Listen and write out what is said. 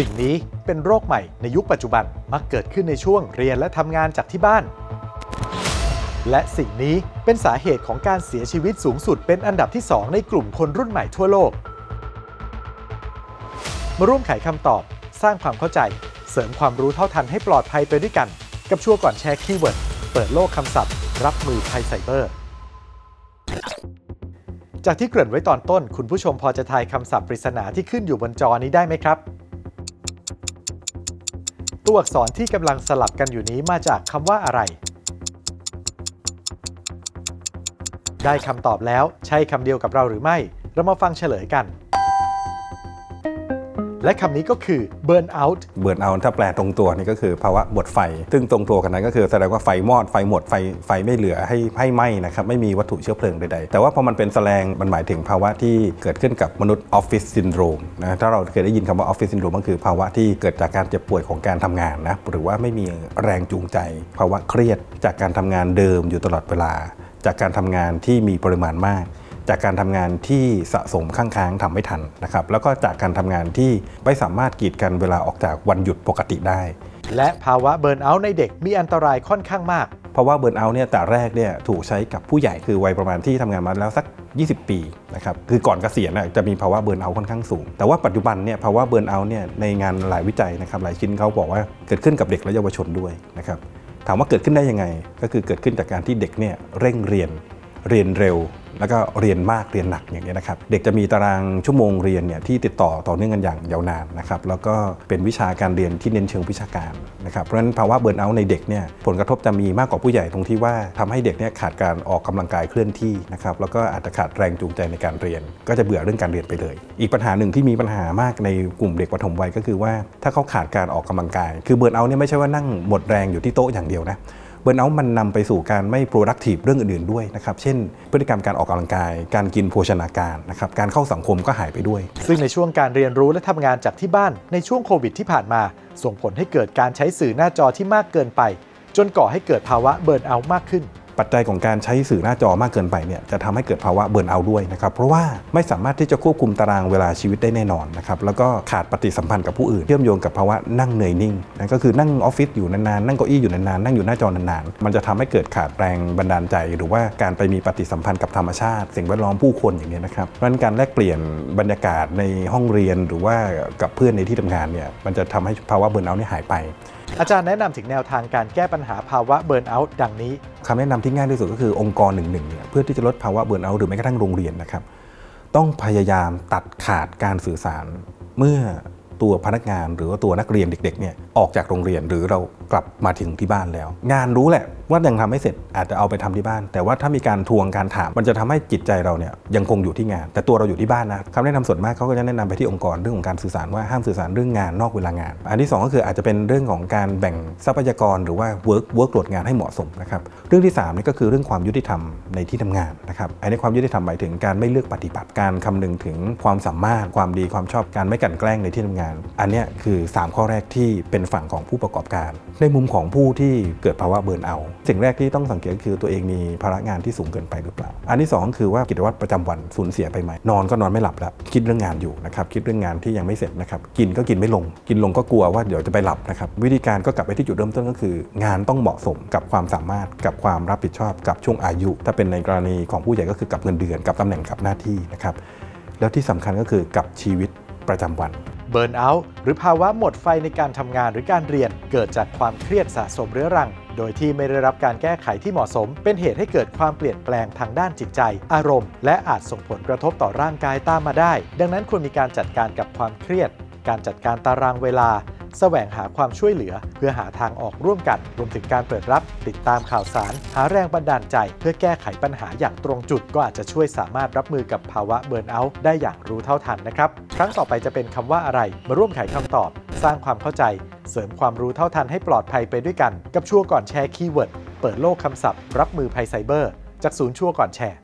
สิ่งนี้เป็นโรคใหม่ในยุคปัจจุบันมักเกิดขึ้นในช่วงเรียนและทำงานจากที่บ้าน และสิ่งนี้เป็นสาเหตุของการเสียชีวิตสูงสุดเป็นอันดับที่ 2 ในกลุ่มคนรุ่นใหม่ทั่วโลก มาร่วมไขคำตอบ สร้างความเข้าใจ เสริมความรู้เท่าทันให้ปลอดภัยไปด้วยกัน กับชัวร์ก่อนแชร์คีย์เวิร์ดเปิดโลกคำศัพท์ รับมือภัยไซเบอร์จากที่เกริ่นไว้ตอนต้น คุณผู้ชมพอจะทายคำศัพท์ปริศนาที่ขึ้นอยู่บนจอนี้ได้ไหมครับ ตัวอักษรที่กำลังสลับกันอยู่นี้มาจากคำว่าอะไร ได้คำตอบแล้วใช่คำเดียวกับเราหรือไม่ เรามาฟังเฉลยกัน และคำนี้ก็คือ burn out เบิร์นเอาท์ถ้าแปลตรงตัวนี่ก็คือภาวะหมดไฟ ซึ่งตรงตัวกันนั้นก็คือแสดงว่าไฟมอดไฟหมดไฟไฟไม่เหลือให้ให้ไหม้นะครับไม่มีวัตถุเชื้อเพลิงใดๆ แต่ว่าพอมันเป็นแสลงมันหมายถึงภาวะที่เกิดขึ้นกับมนุษย์ออฟฟิศซินโดรมนะถ้าเราเคยได้ยินคำว่าออฟฟิศซินโดรมก็คือภาวะที่เกิดจากการเจ็บป่วยของการทำงานนะหรือว่าไม่มีแรงจูงใจ ภาวะเครียดจากการทำงานเดิมอยู่ตลอดเวลา จากการทำงานที่มีปริมาณมาก จากการทำงานที่สะสมข้างค้างทำไม่ทันนะครับแล้วก็จากการทำงานที่ไม่สามารถกีดกันเวลาออกจากวันหยุดปกติได้ และภาวะ burn out ในเด็กมีอันตรายค่อนข้างมาก เพราะว่าเบิร์นเอาท์เนี่ยแต่แรกเนี่ยถูกใช้กับผู้ใหญ่คือวัยประมาณที่ทำงานมาแล้วสัก 20 ปีนะครับคือก่อนเกษียณน่ะจะมีภาวะเบิร์นเอาท์ค่อนข้างสูง แต่ว่าปัจจุบันเนี่ยภาวะเบิร์นเอาท์เนี่ยในงานหลายวิจัยนะครับหลายชิ้นเขาบอกว่าเกิดขึ้นกับเด็กและเยาวชนด้วยนะครับถามว่าเกิดขึ้นได้ยังไง ก็คือเกิดขึ้นจากการที่เด็กเนี่ยเร่งเรียนเรียนเร็ว แล้วก็เรียนมากเรียนหนักอย่างนี้นะครับ เด็กจะมีตารางชั่วโมงเรียนเนี่ยที่ติดต่อต่อเนื่องกันอย่างยาวนานนะครับ แล้วก็เป็นวิชาการเรียนที่เน้นเชิงวิชาการนะครับ เพราะฉะนั้นภาวะเบิร์นเอาท์ในเด็กเนี่ยผลกระทบจะมีมากกว่าผู้ใหญ่ตรงที่ว่าทำให้เด็กเนี่ยขาดการออกกำลังกายเคลื่อนที่นะครับ แล้วก็อาจจะขาดแรงจูงใจในการเรียน ก็จะเบื่อเรื่องการเรียนไปเลย อีกปัญหาหนึ่งที่มีปัญหามากในกลุ่มเด็กปฐมวัยก็คือว่าถ้าเขาขาดการออกกำลังกาย คือเบิร์นเอาท์เนี่ยไม่ใช่ว่านั่งหมดแรงอยู่ที่โต๊ะอย่างเดียวนะ เบิร์นเอาท์มันนำไปสู่การไม่ productive เรื่องอื่นๆด้วยนะครับ เช่น พฤติกรรมการออกกำลังกาย การกินโภชนาการนะครับ การเข้าสังคมก็หายไปด้วย ซึ่งในช่วงการเรียนรู้และทำงานจากที่บ้านในช่วงโควิดที่ผ่านมา ส่งผลให้เกิดการใช้สื่อหน้าจอที่มากเกินไป จนก่อให้เกิดภาวะเบิร์นเอาท์มากขึ้น ปัจจัยของการใช้สื่อหน้าจอมากเกินไปเนี่ยจะทำให้เกิดภาวะเบิร์นเอาด้วยนะครับเพราะว่าไม่สามารถที่จะควบคุมตารางเวลาชีวิตได้แน่นอนนะครับแล้วก็ขาดปฏิสัมพันธ์กับผู้อื่นเชื่อมโยงกับภาวะนั่งเหนื่อยนิ่งนั่นก็คือนั่งออฟฟิศอยู่นานๆนั่งเก้าอี้อยู่นานๆนั่งอยู่หน้าจอนานๆ มันจะทำให้เกิดขาดแรงบันดาลใจ หรือว่าการไปมีปฏิสัมพันธ์กับธรรมชาติ สิ่งแวดล้อมผู้คนอย่างนี้ยนะครับเพราะนั้นการแลกเปลี่ยนบรรยากาศในห้องเรียนหรือว่ากับเพื่อนในที่ทำงานเนี่ยมันจะทำให้ภาวะเบิร์นเอาเนี่ยหายไป อาจารย์แนะนำถึงแนวทางการแก้ปัญหาภาวะเบอร์นเอาท์ดังนี้คำแนะนำที่ง่ายที่สุดก็คือองค์กรหนึ่งหนึ่งเนี่ยเพื่อที่จะลดภาวะเบิร์นเอาท์หรือแม้กระทั่งโรงเรียนนะครับ ต้องพยายามตัดขาดการสื่อสารเมื่อ ตัวพนักงานหรือว่าตัวนักเรียนเด็กๆเนี่ยออกจากโรงเรียนหรือเรากลับมาถึงที่บ้านแล้ว งานรู้แหละว่ายังทำไม่เสร็จอาจจะเอาไปทำที่บ้าน แต่ว่าถ้ามีการทวงการถาม มันจะทำให้จิตใจเราเนี่ยยังคงอยู่ที่งาน แต่ตัวเราอยู่ที่บ้านนะคำแนะนำส่วนมากเขาก็จะแนะนำไปที่องค์กรเรื่องของการสื่อสารว่าห้ามสื่อสารเรื่องงานนอกเวลางาน อันที่สองก็คืออาจจะเป็นเรื่องของการแบ่งทรัพยากรหรือว่า work work โหลดงานให้เหมาะสมนะครับเรื่องที่สามนี่ก็คือเรื่องความยุติธรรมในที่ทำงานนะครับอันนี้ความยุติธรรมหมายถึงการไม่เลือกปฏิบัติการคำนึงถึงความสามารถความดีความชอบการไม่กลั่นแกล้งในที่ทำงานอันนี้คือสามข้อแรกที่เป็นฝั่งของผู้ประกอบการ ในมุมของผู้ที่เกิดภาวะเบิร์นเอาสิ่งแรกที่ต้องสังเกตคือตัวเองมีภาระงานที่สูงเกินไปหรือเปล่า อันที่สองคือว่ากิจวัตรประจำวันสูญเสียไปไหมนอนก็นอนไม่หลับแล้วคิดเรื่องงานอยู่นะครับคิดเรื่องงานที่ยังไม่เสร็จนะครับกินก็กินไม่ลง กินลงก็กลัวว่าเดี๋ยวจะไปหลับนะครับวิธีการก็กลับไปที่จุดเริ่มต้นก็คือ งานต้องเหมาะสมกับความสามารถกับความรับผิดชอบกับช่วงอายุ ถ้าเป็นในกรณีของผู้ใหญ่ก็คือกับเงินเดือนกับตำแหน่งกับหน้าที่นะครับแล้วที่สำคัญก็คือกับชีวิตประจำวัน บิร์นเอาท์หรือภาวะหมดไฟในการทำงานหรือการเรียน เกิดจากความเครียดสะสมเรื้อรัง โดยที่ไม่ได้รับการแก้ไขที่เหมาะสม เป็นเหตุให้เกิดความเปลี่ยนแปลงทางด้านจิตใจ อารมณ์ และอาจส่งผลกระทบต่อร่างกายตามมาได้ ดังนั้นควรมีการจัดการกับความเครียด การจัดการตารางเวลา แสวงหาความช่วยเหลือ เพื่อหาทางออกร่วมกัน รวมถึงการเปิดรับ ติดตามข่าวสาร หาแรงบันดาลใจ เพื่อแก้ไขปัญหาอย่างตรงจุด ก็อาจจะช่วยสามารถรับมือกับภาวะเบิร์นเอาท์ได้อย่างรู้เท่าทันนะครับ ครั้งต่อไปจะเป็นคำว่าอะไร มาร่วมไขคำตอบ สร้างความเข้าใจ เสริมความรู้เท่าทันให้ปลอดภัยไปด้วยกัน กับชัวร์ก่อนแชร์คีย์เวิร์ดเปิดโลกคำศัพท์ รับมือภัยไซเบอร์ จากศูนย์ชัวร์ก่อนแชร์